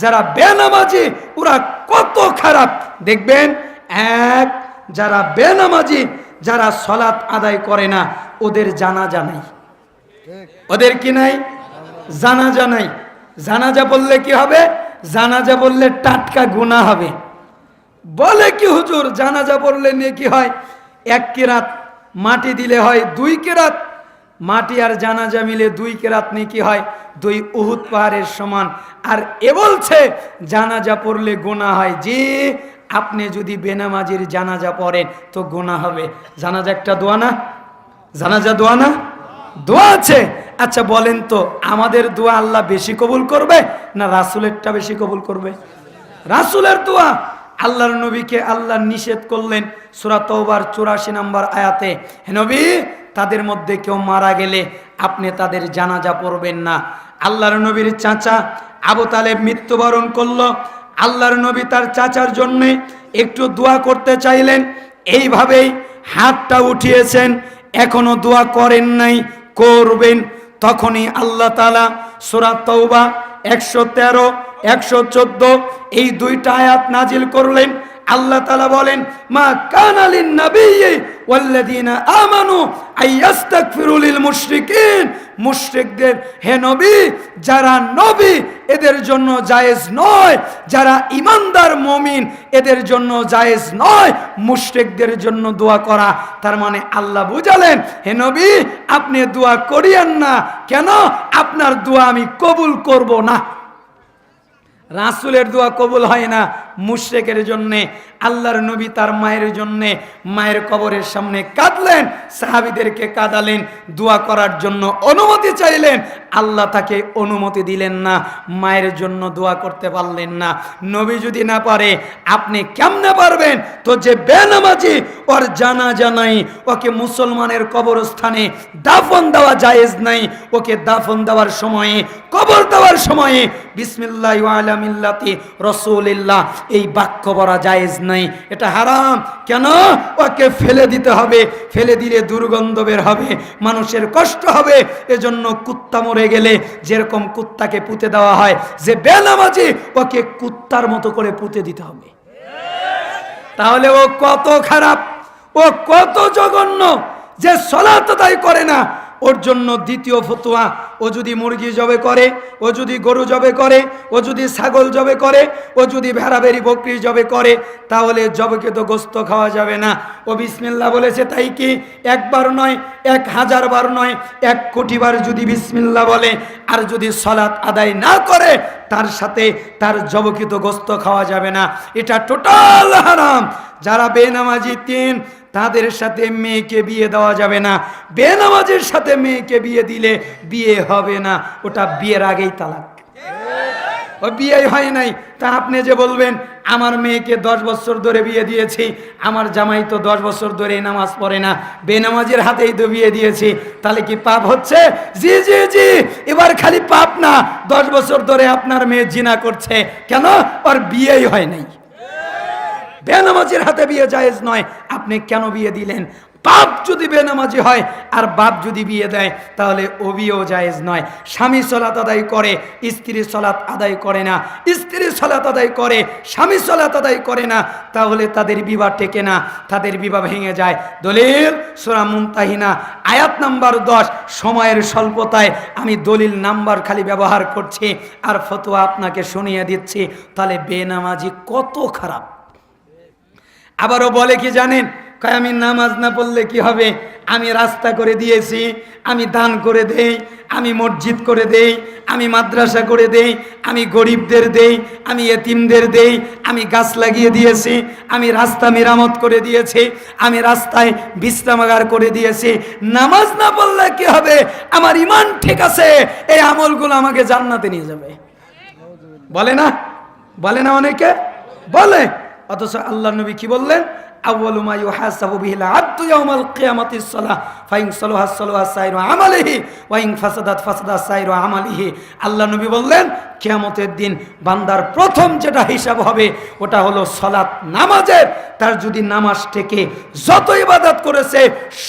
যারা বেনামাজি, ওরা কত খারাপ। দেখবেন, এক, যারা বেনামাজি, যারা সলাৎ আদায় করে না, ওদের জানাজা নাই। ওদের কি নাই? জানাজা নাই। জানাজা বললে কি হবে? জানাজা বললে টাটকা গুণা হবে। বলে কি হুজুর, জানাজা পড়লে নিয়ে কি হয়? এক কেরাত মাটি দিলে হয় দুই কেরাত মাটি আর জানাজা মিলে দুই কেরাত নিয়ে কি হয়, দুই উহুদ পাহাড়ের সমান। আর এ বলছে, জানাজা পড়লে গোনা হয়। যে আপনি যদি বেনামাজির জানাজা পড়েন, তো গোনা হবে। জানাজা একটা দোয়া না? জানাজা দোয়া না? দোয়া আছে। আচ্ছা বলেন তো, আমাদের দোয়া আল্লাহ বেশি কবুল করবে, না রাসুলেরটা বেশি কবুল করবে? রাসুলের দোয়া। আল্লাহর নবীকে আল্লাহ নিষেধ করলেন, সুরা তওবার চুরাশি নম্বর আয়াতে। হে নবী তাদের মধ্যে কেউ মারা গেলে আপনি তাদের জানাজা পড়বেন না। আল্লাহর নবীর চাচা আবু তালেব মৃত্যুবরণ করল। আল্লাহর নবী তার চাচার জন্য একটু দোয়া করতে চাইলেন। এইভাবেই হাতটা উঠিয়েছেন, এখনও দোয়া করেন নাই, করবেন। তখনই আল্লাহ তালা সুরা তৌবা একশো তেরো, একশো চোদ্দ এই দুইটা আয়াত নাজিল করলেন। আল্লাহ তালা বলেন, মা কানালিন নবী ওয়াল্লাযীনা আমানু আইয়াস্তাগফিরু লিল মুশরিকিন। মুশরিকদের হে নবী, যারা নবী, এদের জন্য জায়েজ নয়। যারা ইমানদার মমিন, এদের জন্য জায়েজ নয়। মুশরিকদের জন্য দোয়া করা। তার মানে আল্লাহ বুঝালেন, হে নবী, আপনি দোয়া করিয়েন না। কেন? আপনার দোয়া আমি কবুল করব না। রাসুলের দোয়া কবুল হয় না মুশ্রেকের জন্যে, আল্লাহর নবী তার মায়ের জন্যে, মায়ের কবরের সামনে কাঁদলেন, সাহাবিদেরকে কাঁদালেন, দোয়া করার জন্য অনুমতি চাইলেন আল্লাহ তাকে অনুমতি দিলেন না, মায়ের জন্য দোয়া করতে পারলেন না। নবী যদি না পারে, আপনি কেমনে পারবেন? তো যে বেনামাজি, ওর জানা জানাই ওকে মুসলমানের কবরস্থানে দাফন দেওয়া জায়েজ নাই, ওকে দাফন দেওয়ার সময়ে, কবর দেওয়ার সময়ে বিসমিল্লাহ আলামিল্লাতি রসুলিল্লাহ, এই বাক্য বলা জায়েজ নাই। এটা হারাম। কেন? ওকে ফেলে দিতে হবে। ফেলে দিলে দুর্গন্ধ বের হবে, মানুষের কষ্ট হবে। এজন্য কুত্তা মরে গেলে যেরকম কুত্তাকে পুঁতে দেওয়া হয়, যে বেনামাজি ওকে কুত্তার মতো করে পুঁতে দিতে হবে। তাহলে ও কত খারাপ, ও কত জঘন্য যে সলাত তাই করে না ওর জন্য দ্বিতীয় ফতুয়া। ও যদি মুরগি জবে করে, ও যদি গরু জবে করে, ও যদি ছাগল জবে করে, ও যদি ভেড়াভেড়ি বকরি জবে করে, তাহলে জবকে তো গোস্ত খাওয়া যাবে না। ও বিসমিল্লা বলেছে, তাই কি? একবার নয়, এক হাজার বার নয়, এক কোটি বার যদি বিসমিল্লা বলে, আর যদি সলাৎ আদায় না করে, তার সাথে তার জবকিত গোস্ত খাওয়া যাবে না। এটা টোটাল হারাম। যারা বেনামাজি তিন তাদের সাথে মেয়েকে বিয়ে দেওয়া যাবে না। বেনামাজের সাথে মেয়েকে বিয়ে দিলে বিয়ে হবে না। ওটা বিয়ের আগেই তালাক। ও বিয়ে হয় নাই। তা আপনি যে বলবেন, আমার মেয়েকে দশ বছর ধরে বিয়ে দিয়েছি, আমার জামাই তো দশ বছর ধরে নামাজ পড়ে না, বেনামাজের হাতেই তো বিয়ে দিয়েছি। তাহলে কি পাপ হচ্ছে? জি জি জি। এবার খালি পাপ না, দশ বছর ধরে আপনার মেয়ে জিনা করছে। কেন? ওর বিয়েই হয় নাই। বেনামাজির হাতে বিয়ে জায়েজ নয়। আপনি কেন বিয়ে দিলেন? বাপ যদি বেনামাজি হয় আর বাপ যদি বিয়ে দেয়, তাহলে ও বিয়েও জায়েজ নয়। স্বামী সলাত আদায় করে, স্ত্রী সলাত আদায় করে না। স্ত্রী সলাত আদায় করে, স্বামী সলাত আদায় করে না, তাহলে তাদের বিবাহ টেকে না, তাদের বিবাহ ভেঙে যায়। দলিল সোরা মুমতাহিনা আয়াত নাম্বার দশ, সময়ের স্বল্পতায় আমি দলিল নাম্বার খালি ব্যবহার করছি আর ফতোয়া আপনাকে শুনিয়ে দিচ্ছি। তাহলে বেনামাজি কত খারাপ। আবারও বলে কি জানেন? কয়, আমি নামাজ না পড়লে কি হবে? আমি রাস্তা করে দিয়েছি, আমি দান করে দেই, আমি মসজিদ করে দেই, আমি মাদ্রাসা করে দেই, আমি গরিবদের দেই, আমি এতিমদের দেই, আমি গাছ লাগিয়ে দিয়েছি, আমি রাস্তা মেরামত করে দিয়েছি, আমি রাস্তায় বিশ্রামাগার করে দিয়েছি। নামাজ না পড়লে কি হবে? আমার ইমান ঠিক আছে, এই আমলগুলো আমাকে জান্নাতে নিয়ে যাবে। বলে না? বলে না অনেকে? বলে। অথচ আল্লাহ নবী কি বললেন? আল্লাহ নবী বললেন, কিয়ামতের দিন বান্দার প্রথম যেটা হিসাব হবে, ওটা হলো সালাত নামাজের। তার যদি নামাজ থেকে যত ইবাদত করেছে,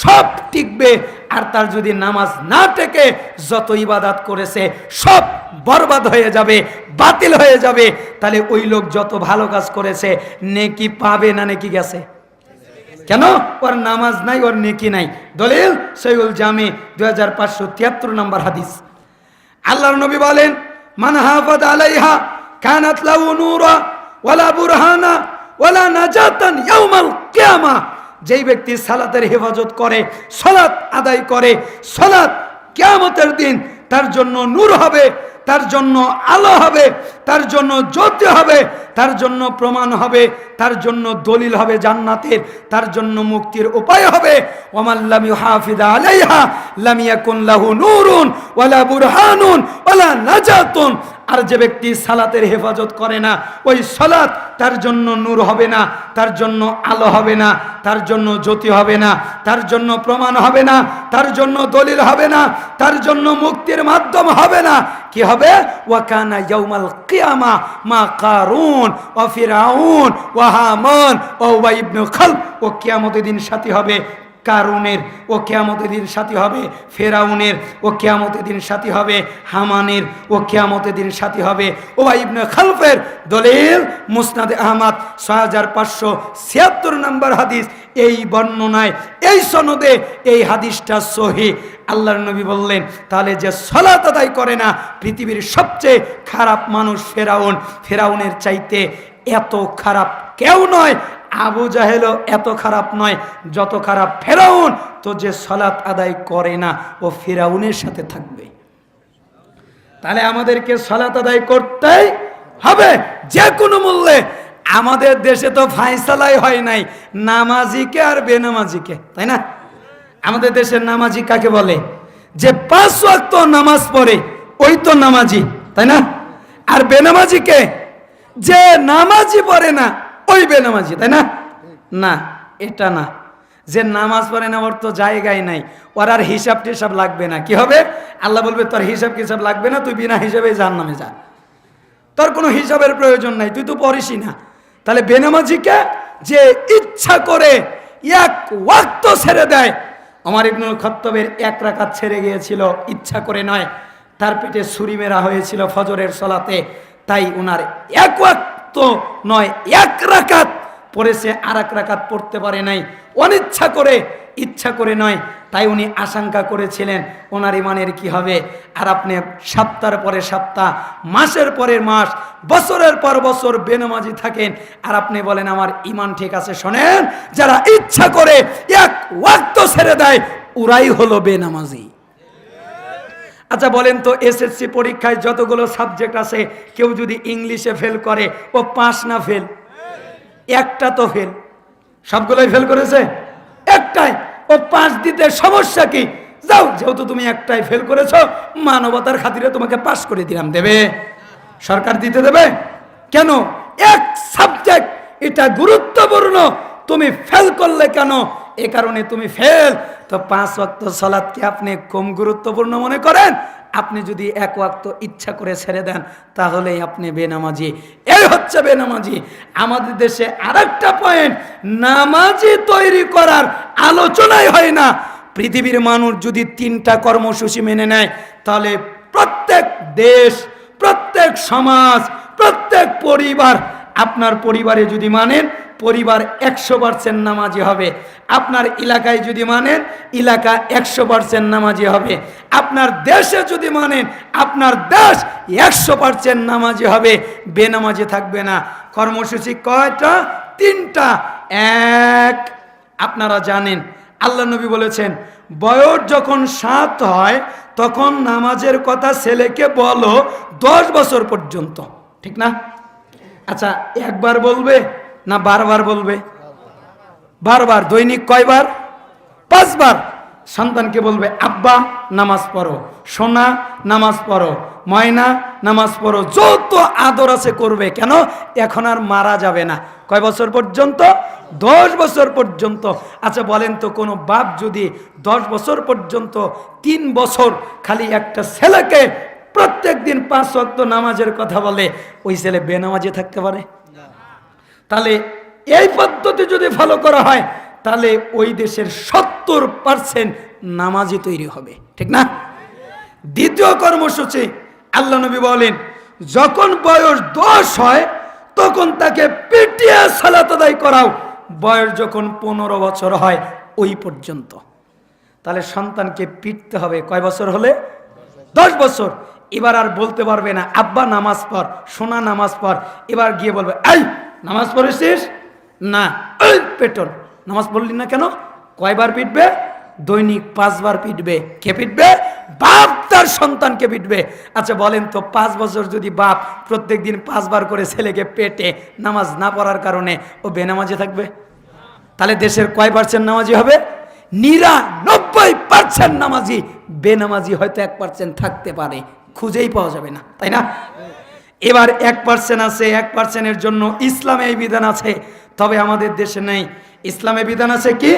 সব টিকবে। আর তার যদি নামাজ না টেকে, যত ইবাদাত করেছে, সব বরবাদ হয়ে যাবে, বাতিল হয়ে যাবে। তাহলে ওই লোক যত ভালো কাজ করেছে, নেকি পাবে না নেকি গেছে? কেন? ওর নামাজ নাই, ওর নেকি নাই। দলিল সৈউল জামি, দুই হাজার পাঁচশো তিয়াত্তর নম্বর হাদিস। আল্লাহর নবী বলেন, মান হাফাদ আলাইহা, কানাত লাহু নূরা ওয়ালা বুরহানা ওয়ালা নাজাতান ইয়াউমাল কিয়ামা। যেই ব্যক্তি সালাতের হেফাজত করে, সালাত আদায় করে, সালাত কিয়ামতের দিন তার জন্য নূর হবে, তার জন্য আলো হবে, তার জন্য জ্যোতি হবে, তার জন্য প্রমাণ হবে, তার জন্য দলিল হবে জান্নাতের, তার জন্য মুক্তির উপায় হবে। ওমাল্লামি হাফিদা আলাইহা, লাম ইয়াকুন লাহু নূরুন ওয়ালা বুরহানুন ওয়ালা নাজাতুন। আর যে ব্যক্তি সালাতের হেফাজত করে না, ওই সালাত তার জন্য নূর হবে না, তার জন্য আলো হবে না, তার জন্য জ্যোতি হবে না, তার জন্য প্রমাণ হবে না, তার জন্য দলিল হবে না, তার জন্য মুক্তির মাধ্যম হবে না। কি হবে? ওয়াকানা ইয়াউমাল কিয়ামা মা কারুন ও ফিরাউন ও হামান ও ওয়াইবনু খালব, ও কিয়ামতের দিন সাথী হবে। কারুনের ও কেয়ামতের দিন সাথী হবে ফেরাউনের ও কেয়ামতের দিন সাথী হবে হামানের ও কেয়ামতের দিন সাথী হবে। ও ইবনে খালফের দলিল মুসনাদে আহমদ ছয় হাজার পাঁচশো ছিয়াত্তর নম্বর হাদিস, এই বর্ণনায়, এই সনদে এই হাদিসটা সহি। আল্লাহর নবী বললেন, তাহলে যে সলাত আদায় করে না, পৃথিবীর সবচেয়ে খারাপ মানুষ ফেরাউন। ফেরাউনের চাইতে এত খারাপ কেউ নয় আবু জাহেলও এত খারাপ নয়, যত খারাপ ফেরাউন, তো যে সলাৎ আদায় করে না, ও ফেরাউনের সাথে থাকবে। তাহলে আমাদেরকে সলাৎ আদায় করতেই হবে যে কোনো মূল্যে। আমাদের দেশে তো ফাইসালাই হয় নাই, নামাজিকে আর বেনামাজিকে, তাই না? আমাদের দেশের নামাজি কাকে বলে? যে পাঁচ ওয়াক্ত নামাজ পড়ে, ওই তো নামাজি, তাই না? আর বেনামাজিকে? যে নামাজি পড়ে না ওই বেনামাজি, তাই না? না, এটা না। যে নামাজ পড়ে না ওর তো জায়গায় নাই, ওর আর হিসাব টিসাব লাগবে না। কি হবে? আল্লাহ বলবে, তোর হিসাব টিসাব লাগবে না, তুই বিনা হিসাবে জান নামে যা। তোর কোনো হিসাবের প্রয়োজন নাই, তুই তো পড়িসই না। তাহলে বেনামাজিকে যে ইচ্ছা করে এক ওয়াক্ত ছেড়ে দেয় আমার ইবনুল খত্তবের এক রাকাত ছেড়ে গিয়েছিল, ইচ্ছা করে নয়। তার পেটে ছুরি মেরা হয়েছিল ফজরের সলাতে, তাই উনার এক ওয়াক্ত নয়, এক রাকাত। পড়েছে আর এক রাকাত পড়তে পারে নাই। অনিচ্ছা করে, ইচ্ছা করে নয়, তাই উনি আশঙ্কা করেছিলেন, ওনার ইমানের কি হবে? আর আপনি সপ্তাহের পরে সপ্তাহ, মাসের পরের মাস, বছরের পর বছর বেনামাজি থাকেন, আর আপনি বলেন, আমার ইমান ঠিক আছে। শোনেন, যারা ইচ্ছা করে, এক ওয়াক্ত ছেড়ে দেয়, ওরাই হলো বেনামাজি। আচ্ছা বলেন তো এসএসসি পরীক্ষায় যতগুলো সাবজেক্ট আছে, কেউ যদি ইংলিশে ফেল করে, ও পাস না ফেল একটা তো ফেল সবগুলোই ফেল করেছে? একটাই। ও পাঁচ দিতে সমস্যা কি? যাও, যেহেতু তুমি একটাই ফেল করেছ, মানবতার খাতিরে তোমাকে পাস করে দিলাম। দেবে? সরকার দিতে দেবে? কেন? এক সাবজেক্ট এটা গুরুত্বপূর্ণ। তুমি ফেল করলে কেন? এ কারণে তুমি ফেল তো পাঁচ ওয়াক্ত সলাদকে আপনি কম গুরুত্বপূর্ণ মনে করেন। আপনি যদি এক ওয়াক্ত ইচ্ছা করে ছেড়ে দেন, তাহলেই আপনি বেনামাজি। এই হচ্ছে বেনামাজি। আমাদের দেশে আরেকটা পয়েন্ট নামাজি তৈরি করার আলোচনাই হয় না। পৃথিবীর মানুষ যদি তিনটা কর্মসূচি মেনে নেয়, তাহলে প্রত্যেক দেশ, প্রত্যেক সমাজ, প্রত্যেক পরিবার আপনার পরিবারে যদি মানেন পরিবার একশো পার্সেন্ট নামাজি হবে। আপনার এলাকায় যদি মানেন, এলাকা একশো পার্সেন্ট নামাজি হবে। আপনার দেশে যদি মানেন, আপনার দেশ একশো পার্সেন্ট নামাজি হবে। বেনামাজি থাকবে না। কর্মসূচি কয়টা? তিনটা। এক, আপনারা জানেন, আল্লাহ নবী বলেছেন, বয়স যখন সাত হয়, তখন নামাজের কথা ছেলেকে বলো দশ বছর পর্যন্ত। ঠিক না? আচ্ছা একবার বলবে না বারবার বলবে? বারবার, দৈনিক কয়বার? পাঁচবার। সন্তানকে বলবে, আব্বা, নামাজ পড়ো। সোনা, নামাজ পড়ো। ময়না, নামাজ পড়ো। যত আদর আছে করবে। কেন? এখন আর মারা যাবে না। কয় বছর পর্যন্ত? দশ বছর পর্যন্ত। আচ্ছা বলেন তো, কোনো বাপ যদি দশ বছর পর্যন্ত তিন বছর খালি একটা ছেলেকে প্রত্যেক দিন পাঁচ ওয়াক্ত নামাজের কথা বলে, ওই ছেলে বেনামাজে থাকতে পারে? তাহলে এই পদ্ধতি যদি ফলো করা হয়, তাহলে ওই দেশের সত্তর পার্সেন্ট নামাজি তৈরি হবে। ঠিক না? দ্বিতীয় কর্মসূচি, আল্লাহ নবী বলেন, যখন বয়স দশ হয়, তখন তাকে পিটিয়ে সালাত আদায় করাও। বয়স যখন পনেরো বছর হয়, ওই পর্যন্ত। তাহলে সন্তানকে পিটতে হবে কয় বছর হলে? দশ বছর। এবার আর বলতে পারবে না, আব্বা, নামাজ পড়, সোনা নামাজ পড়। এবার গিয়ে বলবে, এই নামাজ পড়েছিস? না। পেটন নামাজ পড়লি না কেন? কয়বার পিটবে? দৈনিক পাঁচবার পিটবে। কে পিটবে? বাপ তার সন্তানকে পিটবে। আচ্ছা বলেন তো, পাঁচ বছর যদি বাপ প্রত্যেক দিন পাঁচবার করে ছেলেকে পেটে নামাজ না পড়ার কারণে ও বেনামাজে থাকবে? তাহলে দেশের কয় পার্সেন্ট নামাজি হবে? নিরানব্বই পার্সেন্ট নামাজি। বেনামাজি হয়তো এক পার্সেন্ট থাকতে পারে। খুঁজেই পাওয়া যাবে না, তাই না? এবার এক পার্সেন্ট আছে, এক পার্সেন্টের জন্য ইসলামে এই বিধান আছে। তবে আমাদের দেশে নেই। ইসলামে বিধান আছে কি?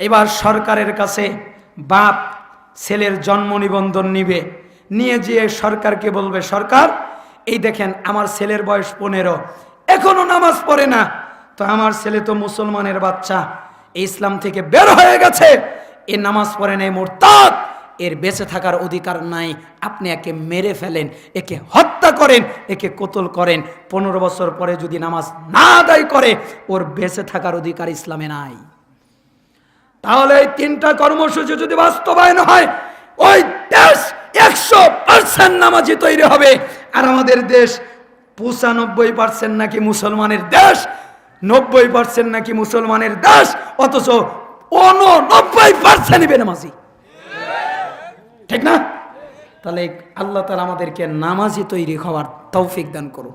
এবার সরকারের কাছে বাপ ছেলের জন্ম নিবন্ধন নিবে। নিয়ে যেয়ে সরকারকে বলবে, সরকার, এই দেখেন আমার ছেলের বয়স পনেরো, এখনও নামাজ পড়ে না। তো আমার ছেলে তো মুসলমানের বাচ্চা ইসলাম থেকে বের হয়ে গেছে। এ নামাজ পড়ে নেই মোরতাদ। এর বেঁচে থাকার অধিকার নাই। আপনি একে মেরে ফেলেন, একে হত্যা করেন, একে কোতল করেন। পনেরো বছর পরে যদি নামাজ না আদায় করে, ওর বেঁচে থাকার অধিকার ইসলামে নাই। তাহলে এই তিনটা কর্মসূচি যদি বাস্তবায়ন হয়, ওই দেশ একশো পার্সেন্ট নামাজি তৈরি হবে। আর আমাদের দেশ পঁচানব্বই পার্সেন্ট নাকি মুসলমানের দেশ, নব্বই পার্সেন্ট নাকি মুসলমানের দেশ, অথচ অনব্বই পার্সেন্ট বেনামাজি। ঠিক না? তাহলে আল্লাহ তালা আমাদেরকে নামাজি তৈরি হওয়ার তৌফিক দান করুন